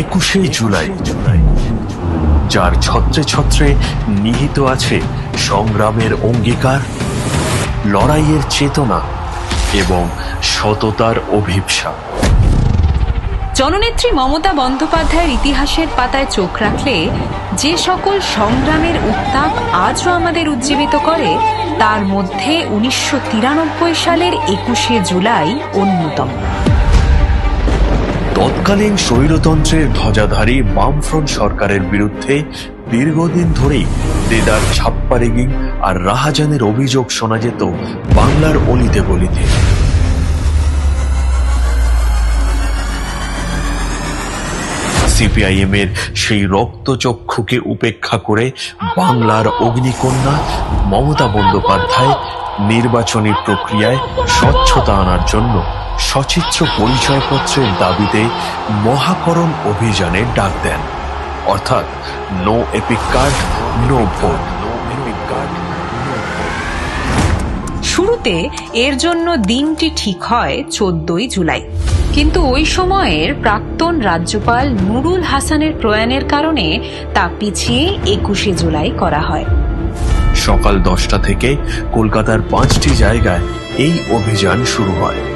একুশে জুলাই, যার ছত্রে ছত্রে নিহিত আছে সংগ্রামের অঙ্গীকার, লড়াইয়ের চেতনা এবং সততার অভিপ্সা। জননেত্রী মমতা বন্দ্যোপাধ্যায়ের ইতিহাসের পাতায় চোখ রাখলে যে সকল সংগ্রামের উত্তাপ আজও আমাদের উজ্জীবিত করে, তার মধ্যে উনিশশো তিরানব্বই সালের একুশে জুলাই অন্যতম। তৎকালীন স্বৈরতন্ত্রের ধ্বজাধারী বামফ্রন্ট সরকারের বিরুদ্ধে দীর্ঘদিন ধরেই দেদার ছাপ্পা রেগিং আর রাহাজানের অভিযোগ শোনা যেত বাংলার অলিতে গলিতে। সিপিআইএম এর সেই রক্তচক্ষুকে উপেক্ষা করে বাংলার অগ্নিকন্যা মমতা বন্দ্যোপাধ্যায় নির্বাচনী প্রক্রিয়ায় স্বচ্ছতা আনার জন্য সচিত্র পরিচয়পত্রের দাবিতে মহাকরণ অভিযানে ডাক দেন। অর্থাৎ no EPIC card no vote শুরুতে এর জন্য দিনটি ঠিক হয় চোদ্দই জুলাই। কিন্তু ওই সময়ের প্রাক্তন রাজ্যপাল নুরুল হাসানের প্রয়াণের কারণে তা পিছিয়ে একুশে জুলাই করা হয়। সকাল দশটা থেকে কলকাতার পাঁচটি জায়গায় এই অভিযান শুরু হয়।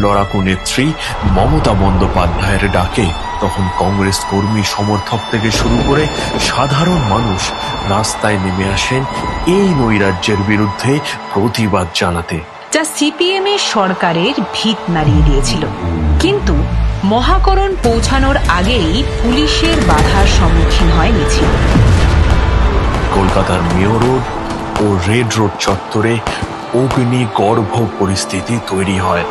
লড়াকু নেত্রী মমতা বন্দ্যোপাধ্যায়ের ডাকে তখন কংগ্রেস কর্মী সমর্থক থেকে শুরু করে সাধারণ মানুষ রাস্তায় নেমে আসেন এই নৈরাজ্যের বিরুদ্ধে প্রতিবাদ জানাতে। যা সিপিএম এর সরকারের ভিত নাড়িয়ে দিয়েছিল। কিন্তু মহাকরণ পৌঁছানোর আগেই পুলিশের বাধার সম্মুখীন হয় মিছিল। কলকাতার মেয়র রোড ও রেড রোড চত্বরে অগ্নি গর্ভ পরিস্থিতি তৈরি হয়।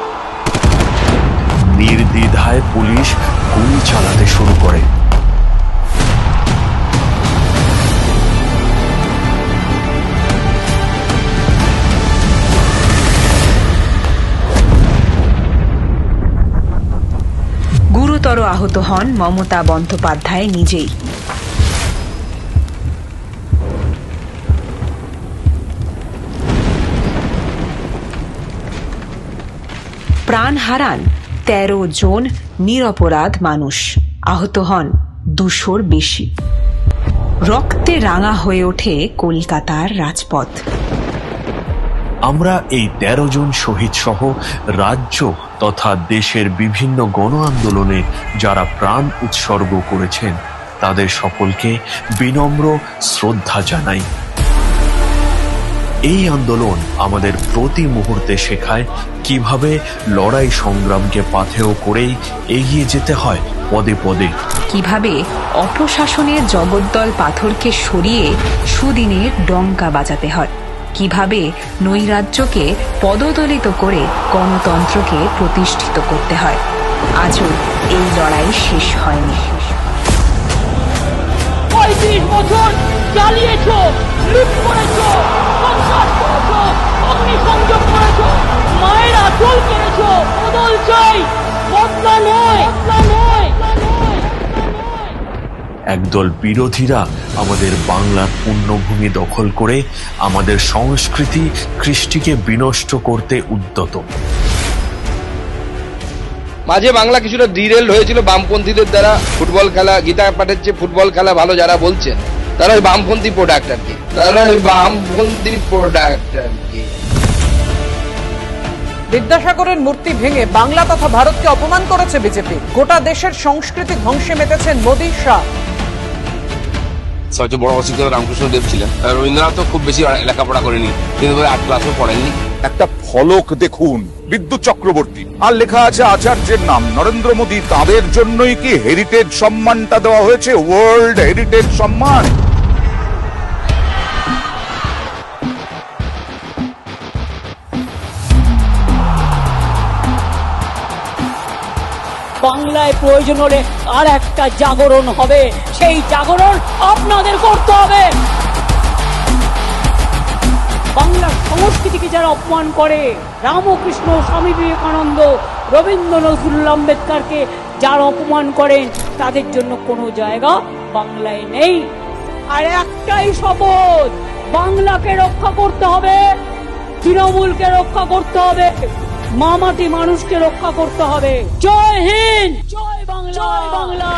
নির্দ্বিধায় পুলিশ গুলি চালাতে শুরু করে। গুরুতর আহত হন মমতা বন্দ্যোপাধ্যায় নিজেই। প্রাণ হারান তেরো জন নিরপরাধ মানুষ আহত হন, দুশোর বেশি। রক্তে রাঙা হয়ে ওঠে কলকাতার রাজপথ। আমরা এই তেরো জন শহীদ সহ রাজ্য তথা দেশের বিভিন্ন গণ আন্দোলনে যারা প্রাণ উৎসর্গ করেছেন, তাদের সকলকে বিনম্র শ্রদ্ধা জানাই। এই আন্দোলন আমাদের প্রতি মুহূর্তে শেখায় কীভাবে লড়াই সংগ্রামকে পাথেয় করেই এগিয়ে যেতে হয় পদে পদে। কীভাবে অপশাসনের জগদ্দল পাথরকে সরিয়ে সুদিনের ডঙ্কা বাজাতে হয়। কীভাবে নৈরাজ্যকে পদদলিত করে গণতন্ত্রকে প্রতিষ্ঠিত করতে হয়। আজও এই লড়াই শেষ হয়নি। পঁয়ত্রিশ বছর জ্বালিয়েছ লুট করেছ। অগ্নিসংযোগ করেছ মায়ের আচল করেছ বদল চাই বদলা নয় নয় একদল বিরোধীরা আমাদের বাংলার পুণ্যভূমি দখল করে আমাদের সংস্কৃতি কৃষ্টিকে বিনষ্ট করতে উদ্যত। মাঝে বাংলা কিছুটা ডিরেল হয়েছিল বামপন্থীদের দ্বারা। ফুটবল খেলা গীতা পাঠের চেয়ে ফুটবল খেলা ভালো যারা বলছেন। তারা ওই বামপন্থী প্রোডাক্ট আর কি। তারা ওই বামপন্থী প্রোডাক্ট আর কি। বিদ্যাসাগরের মূর্তি ভেঙে বাংলা তথা ভারতকে অপমান করেছে বিজেপি। গোটা দেশের সংস্কৃতি ধ্বংসে মেতেছেন মোদী শাহ। সবচেয়ে বড় অসুবিধা রামকৃষ্ণ দেব ছিলেন। রবীন্দ্রনাথ তো খুব বেশি লেখাপড়া করেনি। কিন্তু আট ক্লাসও পড়েননি। একটা ফলক দেখুন বিদ্যুৎ চক্রবর্তী। আর লেখা আছে আচার্যের নাম। নরেন্দ্র মোদী তাদের জন্যই কি হেরিটেজ সম্মানটা দেওয়া হয়েছে? ওয়ার্ল্ড হেরিটেজ সম্মান। বাংলায় প্রয়োজন হলে আর একটা জাগরণ হবে। সেই জাগরণ আপনাদের করতে হবে। বাংলার সংস্কৃতিকে যারা অপমান করে, রামকৃষ্ণ, স্বামী বিবেকানন্দ, রবীন্দ্র নজরুল আম্বেদকারকে যারা অপমান করেন, তাদের জন্য কোনো জায়গা বাংলায় নেই। আর একটাই শপথ, বাংলাকে রক্ষা করতে হবে, তৃণমূলকে রক্ষা করতে হবে। মামাটি মানুষকে রক্ষা করতে হবে। জয় হিন্দ! জয় বাংলা! জয় বাংলা!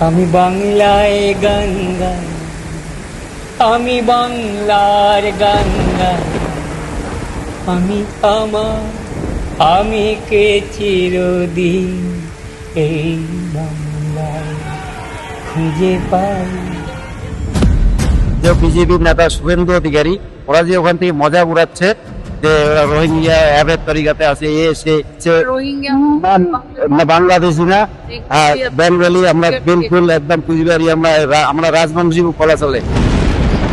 আমি বাংলায় গান গাই আমি বাংলার গান গাই আমি আমার আমি কে চিরদিন এই বাংলায় খুঁজে পাই। যে বিজেপির নেতা শুভেন্দু অধিকারী ওরা যে ওখান থেকে মজা উড়াচ্ছে যে রোহিঙ্গা অ্যাবের তরিকাতে আছে এ সে সে- না, না বাংলাদেশি না। আর বেঙ্গলি আমরা বিলকুল একদম কুচবিহারি আমরা আমরা রাজবংশী কলা চলে।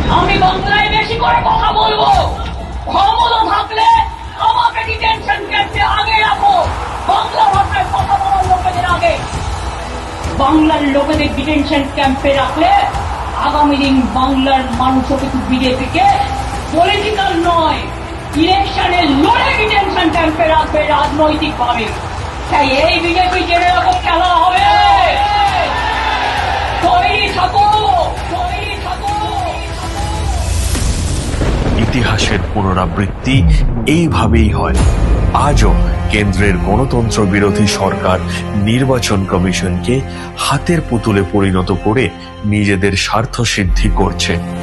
আমি বাংলায় বেশি করে কথা বলব। ক্ষমতা থাকলে আমাকে ডিটেনশন ক্যাম্পে আগে রাখো? বাংলা ভাষায় কথা বলার লোকেদের আগে। বাংলার লোকেদের ডিটেনশন ক্যাম্পে রাখলে আগামী দিন বাংলার মানুষও কিন্তু বিজেপিকে পলিটিক্যাল নয়। ইলেকশনে লড়ে ডিটেনশন ক্যাম্পে রাখবে রাজনৈতিক ভাবে তাই এই বিজেপি জেনে রাখো, খেলা হবে। ইতিহাসের পুনরাবৃত্তি এইভাবেই হয়। আজও কেন্দ্রের গণতন্ত্র বিরোধী সরকার নির্বাচন কমিশনকে হাতের পুতুলে পরিণত করে নিজেদের স্বার্থ সিদ্ধি করছে।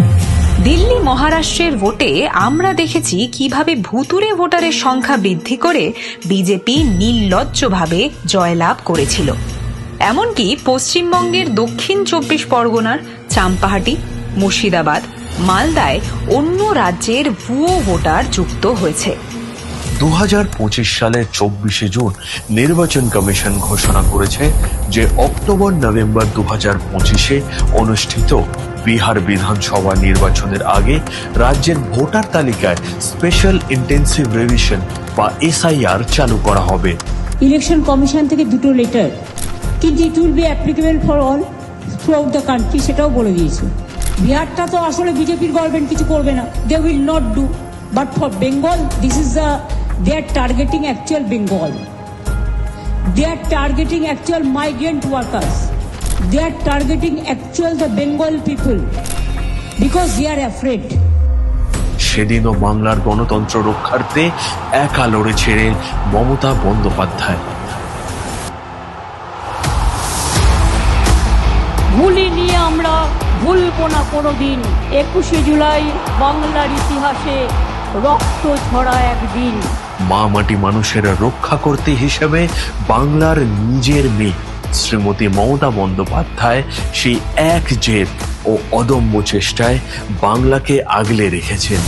দিল্লি মহারাষ্ট্রের ভোটে আমরা দেখেছি কীভাবে ভুতুরে ভোটারের সংখ্যা বৃদ্ধি করে বিজেপি নির্লজ্জভাবে জয়লাভ করেছিল। এমনকি পশ্চিমবঙ্গের দক্ষিণ চব্বিশ পরগনার চাম্পাহাটি, মুর্শিদাবাদ, মালদায় অন্য রাজ্যের ভুয়ো ভোটার যুক্ত হয়েছে। দু হাজার পঁচিশ সালের চব্বিশে জুন নির্বাচন কমিশন ঘোষণা করেছে যে অক্টোবর নভেম্বর দু অনুষ্ঠিত বিহার বিধানসভা নির্বাচনের আগে রাজ্যের ভোটার তালিকায় স্পেশাল ইন্টেন্সিভ রিভিশন বা এসআইআর চালু করা হবে। ইলেকশন কমিশন থেকে দুটো লেটার। কিন্তু it will be applicable for all throughout the country সেটাও বলে দিয়েছে। বিহারটা তো আসলে বিজেপির গভর্নমেন্ট কিছু করবে না। They will not do but for Bengal this is the they are targeting actual Bengal they are targeting actual migrant workers they are targeting actual the Bengal people because they are afraid সেদিনও বাংলার গণতন্ত্র রক্ষার্থে একা লড়েছিলেন মমতা বন্দ্যোপাধ্যায়। ভুলি নিয়ে আমরা ভুলবো না কোনোদিন। একুশে জুলাই বাংলার ইতিহাসে রক্ত ঝরা একদিন। মা মাটি মানুষের রক্ষা করতে হিসেবে বাংলার নিজের মেয়ে শ্রীমতী মমতা বন্দ্যোপাধ্যায় সেই এক জেদ ও অদম্য চেষ্টায় বাংলাকে আগলে রেখেছেন।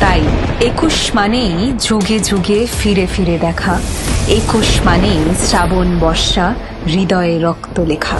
তাই একুশ মানেই যুগে যুগে ফিরে ফিরে দেখা। একুশ মানেই শ্রাবণ বর্ষা, হৃদয়ে রক্ত লেখা